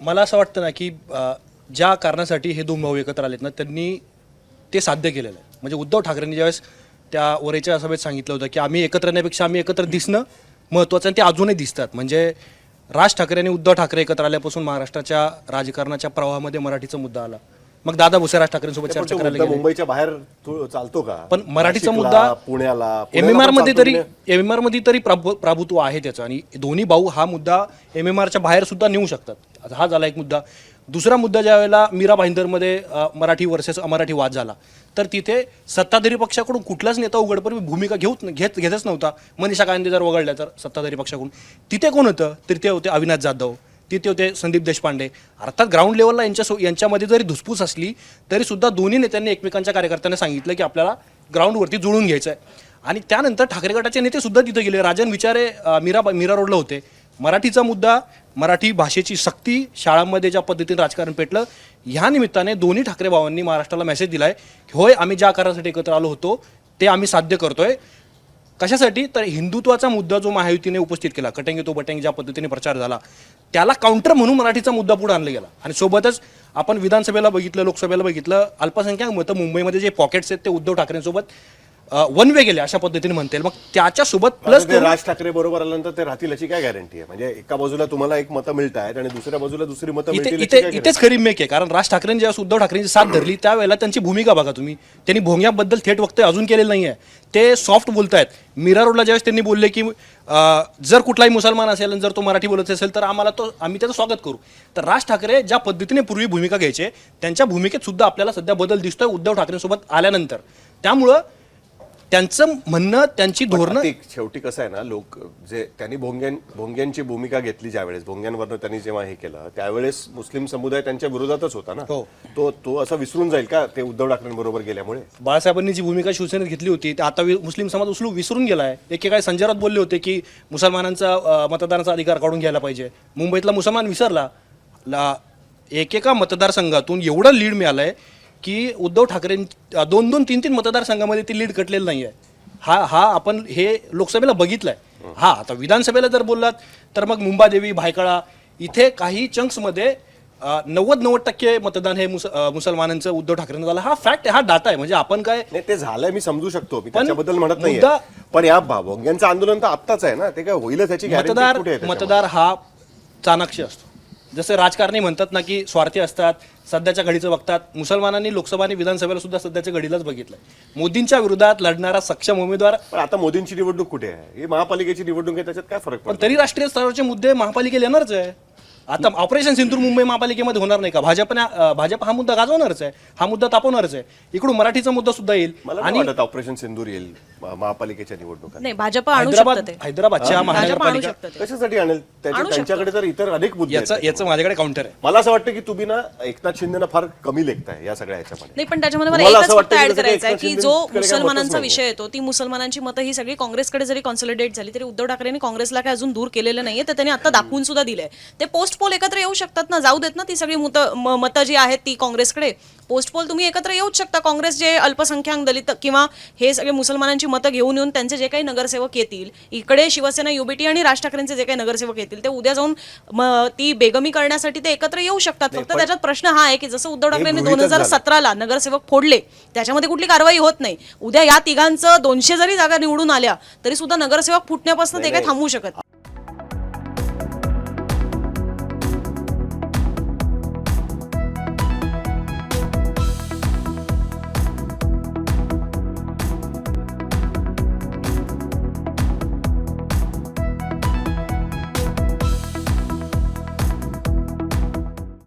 मला असं वाटतं ना की अ, ज्या कारणासाठी हे दोन भाऊ एकत्र आलेत ना त्यांनी ते साध्य केलेलं आहे. म्हणजे उद्धव ठाकरेंनी ज्यावेळेस त्या वरेच्या सभेत सांगितलं होतं की आम्ही एकत्र येण्यापेक्षा आम्ही एकत्र दिसणं महत्त्वाचं आणि ते अजूनही दिसतात. म्हणजे राज ठाकरे आणि उद्धव ठाकरे एकत्र आल्यापासून महाराष्ट्राच्या राजकारणाच्या प्रवाहामध्ये मराठीचा मुद्दा आला. मग दादा भुसे राज ठाकरेंसोबत पण चर्चा तो करायला मुद्दा गेले. मुंबईच्या बाहेर तो चालतो का? पण मराठीचा नाशिकला, मुद्दा पुण्याला एम एम आरमध्ये तरी? एम एम आरमध्ये तरी प्राभु- प्राभुत्व आहे त्याचं. आणि दोन्ही भाऊ हा मुद्दा एम एम आरच्या बाहेर सुद्धा नेऊ शकतात. आता हा झाला एक मुद्दा. दुसरा मुद्दा ज्या वेळेला मीरा भाईंदरमध्ये मराठी वर्सेस अमराठी वाद झाला तर तिथे सत्ताधारी पक्षाकडून कुठलाच नेता उघडपणे भूमिका घेऊत घेत घेतच नव्हता. मनीषा गांधी जर वगळल्या तर सत्ताधारी पक्षाकडून. तिथे कोण होतं? तर ते होते अविनाश जाधव तिथे होते संदीप देशपांडे. अर्थात ग्राउंड लेवलला यांच्या यांच्यामध्ये जरी धुसफूस असली तरी सुद्धा दोन्ही नेत्यांनी एकमेकांच्या कार्यकर्त्यांना सांगितलं की आपल्याला ग्राउंडवरती जुळून घ्यायचं आहे आणि त्यानंतर ठाकरे गटाचे नेते सुद्धा तिथे गेले. राजन विचारे मीरा मीरा रोडला होते. मराठीचा मुद्दा मराठी भाषेची सक्ती शाळांमध्ये ज्या पद्धतीने राजकारण पेटलं ह्या निमित्ताने दोन्ही ठाकरे भावांनी महाराष्ट्राला मेसेज दिलाय की होय आम्ही ज्या कारणासाठी एकत्र आलो होतो ते आम्ही साध्य करतोय. कशासाठी? तर हिंदुत्वाचा मुद्दा जो महायुतीने उपस्थित केला कटेंगे तो बटेंगे ज्या पद्धतीने प्रचार झाला त्याला काउंटर म्हणून मराठीचा मुद्दा पुढे आणला गेला. आणि सोबतच आपण विधानसभेला बघितलं लोकसभेला बघितलं अल्पसंख्याक मतं मुंबईमध्ये जे पॉकेट्स आहेत ते उद्धव ठाकरेंसोबत वन वे गेले अशा पद्धतीने म्हणता येईल मग त्याच्यासोबत प्लस ते राज ठाकरे बरोबर आल्यानंतर ते राहतील याची काय गॅरंटी आहे? म्हणजे एका बाजूला तुम्हाला एक मतं मिळत आहेत आणि दुसऱ्या बाजूला दुसरी मतं इथे मिळतील इथे याची काय इथेच खरी मेक आहे कारण राज ठाकरेंनी ज्यावेळेस उद्धव ठाकरेंची साथ धरली त्यावेळेला त्यांची भूमिका बघा तुम्ही. त्यांनी भोंग्याबद्दल थेट वक्तव्य अजून केलेलं नाही आहे ते सॉफ्ट बोलतायत. मीरा रोडला ज्यावेळेस त्यांनी बोलले की अं, जर कुठलाही मुसलमान असेल आणि जर तो मराठी बोलत असेल तर आम्हाला तो आम्ही त्याचं स्वागत करू. तर राज ठाकरे ज्या पद्धतीने पूर्वी भूमिका घ्यायचे त्यांच्या भूमिकेत सुद्धा आपल्याला सध्या बदल दिसतोय उद्धव ठाकरेंसोबत आल्यानंतर. त्यामुळं त्यांचं म्हणणं त्यांची धोरणं शेवटी कसं आहे ना लोक जे त्यांनी भोंग्यां भोंग्यांची भूमिका घेतली ज्यावेळेस भोंग्यांवरनं त्यांनी जेव्हा हे केलं त्यावेळेस मुस्लिम समुदाय त्यांच्या विरोधातच होता ना? हो. तो तो असं विसरून जाईल का ते उद्धव ठाकरेंबरोबर गेल्यामुळे? बाळासाहेबांनी जी भूमिका शिवसेनेत घेतली होती ते आता वि- मुस्लिम समाज उचलू विसरून गेलाय. एकेकाळी संजय राऊत बोलले होते की मुसलमानांचा अं, मतदानाचा अधिकार काढून घ्यायला पाहिजे. मुंबईतला मुसलमान विसरला. ला एकेका मतदारसंघातून एवढं लीड मिळालंय की उद्धव ठाकरे दोन दोन तीन तीन मतदारसंघामध्ये ती लीड कटलेलं नाही आहे हा हा आपण हे लोकसभेला बघितलंय. हा आता विधानसभेला जर बोललात तर मग मुंबादेवी भायखळा इथे काही चंक्समध्ये नव्वद नव्वद टक्के मतदान हे मुस मुसलमानांचं उद्धव ठाकरेंना झालं. हा फॅक्ट आहे हा डाटा आहे. म्हणजे आपण काय ते झालंय मी समजू शकतो. मी त्याच्याबद्दल म्हणत नाही पण या भा- भोंग्यांचं आंदोलन तर आत्ताच आहे ना. ते काय होईलच याची मतदार आहे? मतदार हा चाणाक्ष असतो. जसं राजकारणी म्हणतात ना की स्वार्थी असतात सध्याच्या घडीचं बघतात. मुसलमानांनी लोकसभा आणि विधानसभेला सुद्धा सध्याच्या घडीलाच बघितलंय. मोदींच्या विरोधात लढणारा सक्षम उमेदवार पण आता मोदींची निवडणूक कुठे आहे? ही महापालिकेची निवडणूक आहे त्याच्यात काय फरक पण पडतो तरी राष्ट्रीय स्तरावरचे मुद्दे महापालिकेला येणारच आहे. आता ऑपरेशन सिंधूर मुंबई महापालिकेमध्ये होणार नाही का? भाजपने भाजप हा मुद्दा गाजवणारच आहे. हा मुद्दा तापवणारच आहे. इकडून मराठीचा मुद्दा सुद्धा येईल. आणि ऑपरेशन सिंदूर येईल महा- महापालिकेच्या निवडणुकात नाही भाजप आणू हैदराबाद हैदराबादच्या महानगरपालिका कशासाठी आणेल? त्याच्या-. त्यांच्याकडे तर इतर अनेक मुद्दे आहेत. याचं याचं माझ्याकडे काउंटर आहे. मला असं वाटतं की तुम्ही ना एकनाथ शिंदेना फार कमी लेखताय या सगळ्या ह्याच्यामध्ये नाही पण त्याच्यामध्ये मला एकच असं फक्त वाटतं ऍड करायचं आहे एकनाथ की शिंदेकडे जो काय मतच मुसलमानांचा नाहीये. विषय येतो ती मुसलमानांची मतं ही सगळी काँग्रेसकडे जरी कॉन्सॉलिडेट झाली तरी उद्धव ठाकरेंनी काँग्रेसला काय अजून दूर केलेलं नाहीये तर त्यांनी आता दाखवून सुद्धा दिलंय. ते पोस्ट पोल एकत्र येऊ शकतात ना? जाऊ देत ना ती सगळी मत जी आहेत ती काँग्रेसकडे. पोस्ट पोल तुम्ही एकत्र येऊच शकता. काँग्रेस जे अल्पसंख्याक दलित किंवा हे सगळे मुसलमानांची मतं घेऊन येऊन त्यांचे जे काही नगरसेवक येतील इकडे शिवसेना युबीटी आणि राज ठाकरेंचे जे काही नगरसेवक येतील ते उद्या जाऊन ती बेगमी करण्यासाठी ते एकत्र येऊ शकतात. फक्त त्याच्यात प्रश्न हा आहे की जसं उद्धव ठाकरेंनी दोन हजार. सतराला नगरसेवक फोडले त्याच्यामध्ये कुठली कारवाई होत नाही. उद्या या तिघांचं दोनशे जरी जागा निवडून आल्या तरी सुद्धा नगरसेवक फुटण्यापासून ते काही थांबवू शकत.